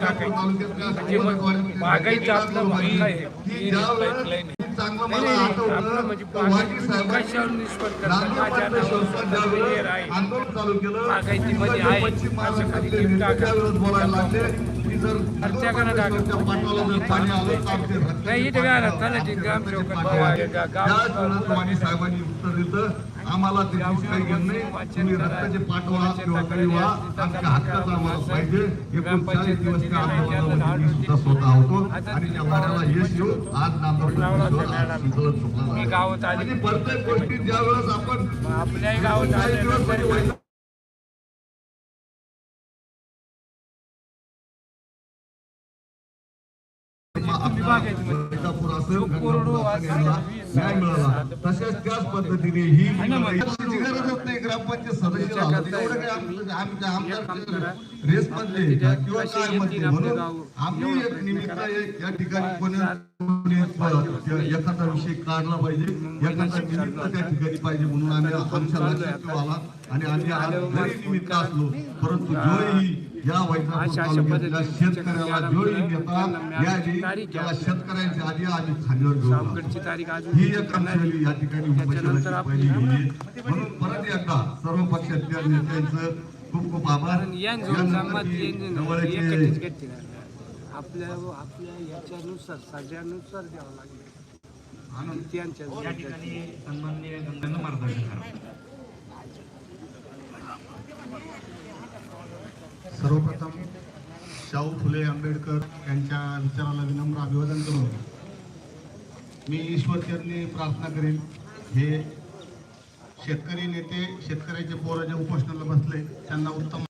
टाकायची. मग बागायचं आपलं भाग आहे pipeline आहे. नाही, नाही, आपलं म्हणजे कशावर निष्पन्न करतात माझ्या नावावर विहीर आहे बागायतीमध्ये आहे असं खाली लिफ्ट अर्ध्याकडे टाका नाही इथे साहेबांनी उत्तर दिलं आम्हाला त्याची काही घेणं नाही. तुम्ही रक्ताचे पाठवा किंवा काही व्हा आमच्या हक्काचा आम्हाला पाहिजे. एकोणचाळीस दिवस त्या आंदोलनामध्ये मी सुद्धा स्वतः होतो. आणि त्या वाड्याला यश येऊ आज नांदोड मी गावात आली. आणि प्रत्येक गोष्टीत ज्या वेळेस आपण आपल्याही गावात आले असेल, न्याय मिळाला तशाच त्याच पद्धतीने ही गरजच नाही ग्रामपंचायत सदस्य आमच्या रेस किंवा काय म्हणून आम्ही एक निमित्त या ठिकाणी कोणी एखादा विषय काढला पाहिजे एखादा निमित्त त्या ठिकाणी पाहिजे म्हणून आम्ही आमच्या लक्षात आला आणि आम्ही जरी निमित्त असलो परंतु जोही या तालुक्यातल्या शेतकऱ्याला जोही नेता त्याला शेतकऱ्यांच्या आधी आधी खालीवर घेऊन ही एक क्रमशैली या ठिकाणी पहिली गेली म्हणून परत एकदा सर्व पक्षातल्या नेत्यांचं खूप खूप आभार आपल्या आपल्या ह्याच्यानुसार सगळ्यानुसार द्यावं लागेल. त्यांच्या सर्वप्रथम शाहू फुले आंबेडकर यांच्या विचाराला विनम्र अभिवादन करून मी ईश्वरचरणी प्रार्थना करेन. हे शेतकरी नेते शेतकऱ्याचे पोरं जे उपोषणाला बसले त्यांना उत्तम